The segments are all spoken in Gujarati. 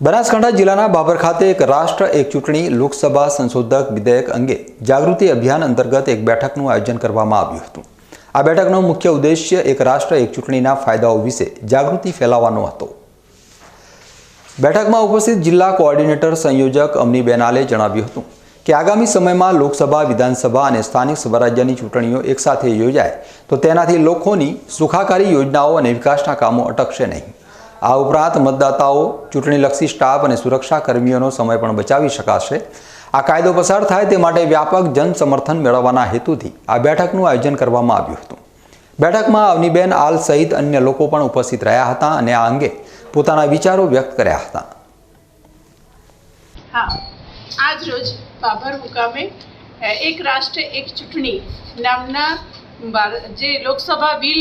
બનાસકાંઠા જિલ્લાના બાબર ખાતે એક રાષ્ટ્ર, એક ચૂંટણી, લોકસભા સંશોધક વિધેયક અંગે જાગૃતિ અભિયાન અંતર્ગત એક બેઠકનું આયોજન કરવામાં આવ્યું હતું. આ બેઠકનો મુખ્ય ઉદ્દેશ્ય એક રાષ્ટ્ર, એક ચૂંટણીના ફાયદાઓ વિશે જાગૃતિ ફેલાવવાનો હતો. બેઠકમાં ઉપસ્થિત જિલ્લા કોઓર્ડિનેટર સંયોજક અમની બેનાલે જણાવ્યું હતું કે આગામી સમયમાં લોકસભા, વિધાનસભા અને સ્થાનિક સ્વરાજ્યની ચૂંટણીઓ એકસાથે યોજાય તો તેનાથી લોકોની સુખાકારી યોજનાઓ અને વિકાસના કામો અટકશે નહીં. આ ઉપરાંત મતદાતાઓ, ચૂંટણીલક્ષી સ્ટાફ અને સુરક્ષા કર્મીઓનો સમય પણ બચાવી શકાશે. આ કાયદો પસાર થાય તે માટે વ્યાપક જન સમર્થન મેળવવાના હેતુથી આ બેઠકનું આયોજન કરવામાં આવ્યું હતું. બેઠકમાં અવનીબેન આલ સહિત અન્ય લોકો પણ ઉપસ્થિત રહ્યા હતા અને આ અંગે પોતાના વિચારો વ્યક્ત કર્યા હતા. આજ રોજ બાબર મુકામે એક રાષ્ટ્ર, એક ચૂંટણી નામના જે લોકસભા બિલ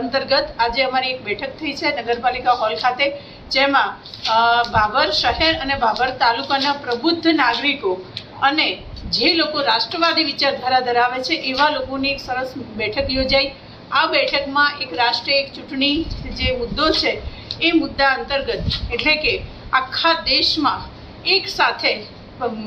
અંતર્ગત આજે અમારી એક બેઠક થઈ છે નગરપાલિકા હોલ ખાતે, જેમાં ભાભર શહેર અને બાબર તાલુકાના પ્રબુદ્ધ નાગરિકો અને જે લોકો રાષ્ટ્રવાદી વિચારધારા ધરાવે છે, એવા લોકોની એક સરસ બેઠક યોજાઈ. આ બેઠકમાં એક રાષ્ટ્રીય, એક ચૂંટણી જે મુદ્દો છે, એ મુદ્દા અંતર્ગત એટલે કે આખા દેશમાં એક સાથે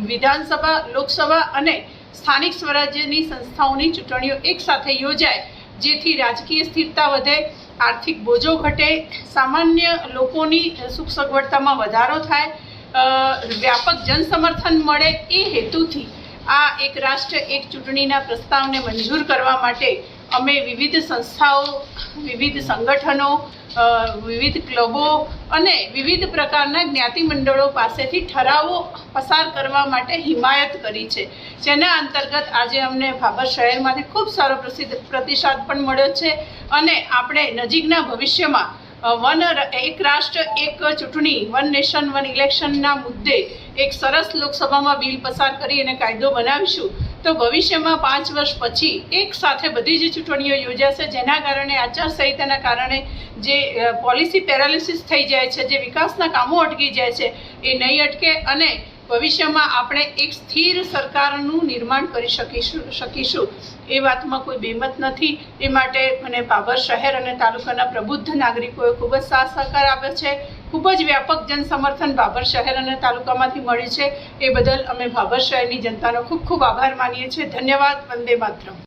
વિધાનસભા, લોકસભા અને સ્થાનિક સ્વરાજ્યની સંસ્થાઓની ચૂંટણીઓ એકસાથે યોજાય, જેથી રાજકીય સ્થિરતા વધે, આર્થિક બોજો ઘટે, સામાન્ય લોકોની સુખ સગવડતામાં વધારો થાય વ્યાપક જનસમર્થન મળે એ હેતુથી આ એક રાષ્ટ્ર એક ચૂંટણીના પ્રસ્તાવને મંજૂર કરવા માટે અમે વિવિધ સંસ્થાઓ, વિવિધ સંગઠનો વિવિધ ક્લબો અને વિવિધ પ્રકારના જ્ઞાતિ મંડળો પાસેથી ઠરાવો પસાર કરવા માટે હિમાયત કરી છે. જેના અંતર્ગત આજે અમને ભાભર શહેરમાંથી ખૂબ સારો પ્રસિદ્ધ પ્રતિસાદ પણ મળ્યો છે અને આપણે નજીકના ભવિષ્યમાં વન એક રાષ્ટ્ર, એક ચૂંટણી, વન નેશન, વન ઇલેક્શનના મુદ્દે એક સરસ લોકસભામાં બિલ પસાર કરી અને કાયદો બનાવીશું. તો ભવિષ્યમાં પાંચ વર્ષ પછી એક સાથે બધી જ ચૂંટણીઓ યોજાશે, જેના કારણે આચારસંહિતાના કારણે જે પોલિસી પેરાલિસિસ થઈ જાય છે, જે વિકાસના કામો અટકી જાય છે, એ નહીં અટકે અને ભવિષ્યમાં આપણે એક સ્થિર સરકારનું નિર્માણ કરી શકીશું શકીશું. એ વાતમાં કોઈ બેમત નથી. એ માટે મને બાબર શહેર અને તાલુકાના પ્રબુદ્ધ નાગરિકોએ ખૂબ જ સાથ સહકાર આપ્યો છે. ખૂબ જ વ્યાપક જન સમર્થન બાબર શહેર અને તાલુકામાંથી મળ્યું છે. એ બદલ અમે ભાભર શહેરની જનતાનો ખૂબ ખૂબ આભાર માનીએ છીએ. ધન્યવાદ. વંદે માતરમ.